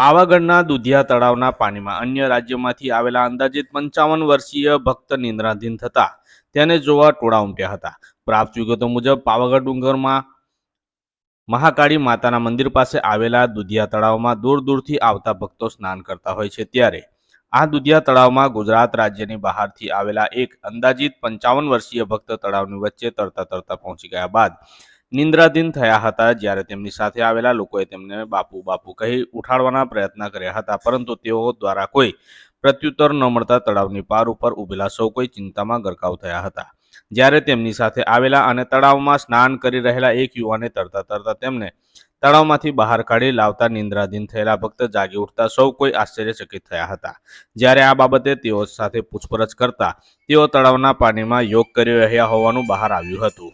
પાવાગઢના દુધિયા તળાવના પાણીમાં અન્ય રાજ્યોમાંથી આવેલા અંદાજિત પંચાવન વર્ષીય ભક્ત નિંદ્રાધીન થતા તેને જોવા ટોળા ઉમટ્યા હતા. પ્રાપ્ત વિગતો મુજબ, પાવાગઢ ડુંગરમાં મહાકાળી માતાના મંદિર પાસે આવેલા દુધિયા તળાવમાં દૂર દૂરથી આવતા ભક્તો સ્નાન કરતા હોય છે ત્યારે આ દુધિયા તળાવમાં ગુજરાત રાજ્યની બહારથી આવેલા એક અંદાજિત પંચાવન વર્ષીય ભક્ત તળાવની વચ્ચે તરતા તરતા પહોંચી ગયા બાદ નિંદ્રાધીન થયા હતા જ્યારે તેમની સાથે આવેલા લોકોએ તેમને બાપુ બાપુ કહી ઉઠાડવાના પ્રયત્ન કર્યા હતા. પરંતુ તેઓ દ્વારા કોઈ પ્રત્યુત્તર ન મળતા તળાવની પાર ઉપર ઉભેલા સૌ કોઈ ચિંતામાં ગરકાવ થયા હતા. જ્યારે તેમની સાથે આવેલા અને તળાવમાં સ્નાન કરી રહેલા એક યુવાને તરતા તરતા તેમને તળાવમાંથી બહાર કાઢી લાવતા નિંદ્રાધીન થયેલા ભક્ત જાગી ઉઠતા સૌ કોઈ આશ્ચર્યચકિત થયા હતા. જ્યારે આ બાબતે તેઓ સાથે પૂછપરછ કરતા તેઓ તળાવના પાણીમાં યોગ કરી રહ્યા હોવાનું બહાર આવ્યું હતું.